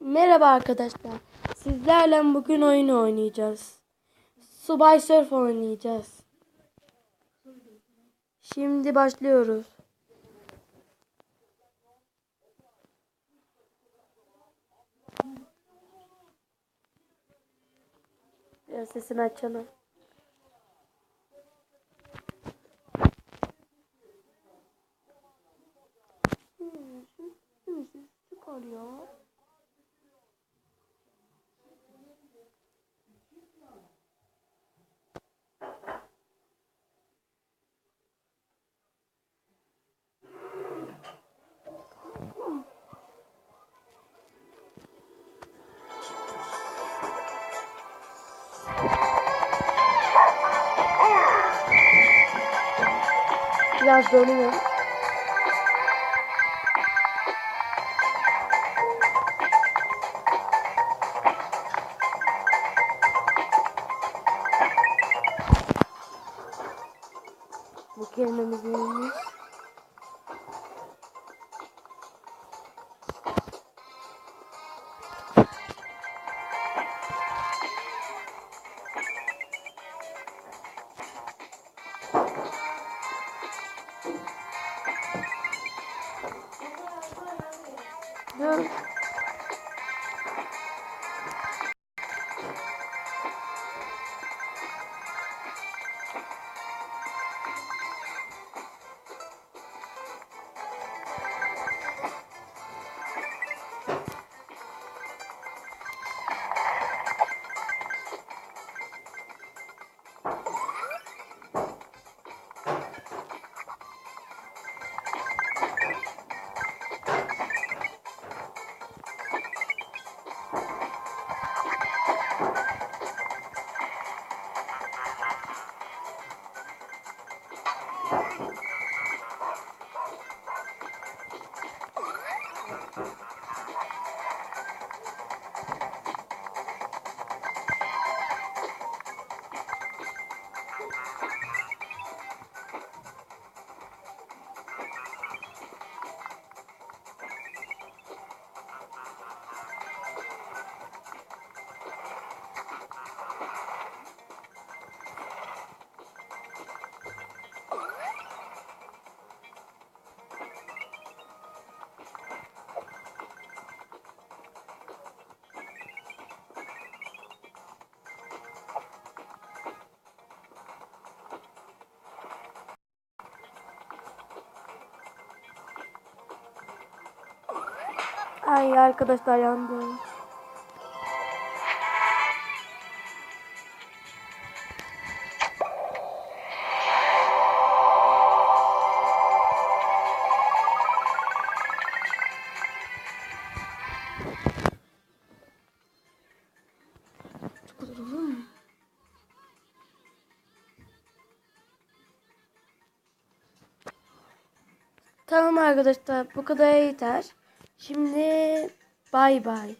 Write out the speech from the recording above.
Merhaba arkadaşlar. Sizlerle bugün oyun oynayacağız. Subay Surf oynayacağız. Şimdi başlıyoruz. Biraz sesini açalım. Hmm, çıkar ya. Biraz dönüyor. Bu kelimemiz neymiş? Ay arkadaşlar yandım. Tamam arkadaşlar bu kadar yeter. Şimdi bay bay.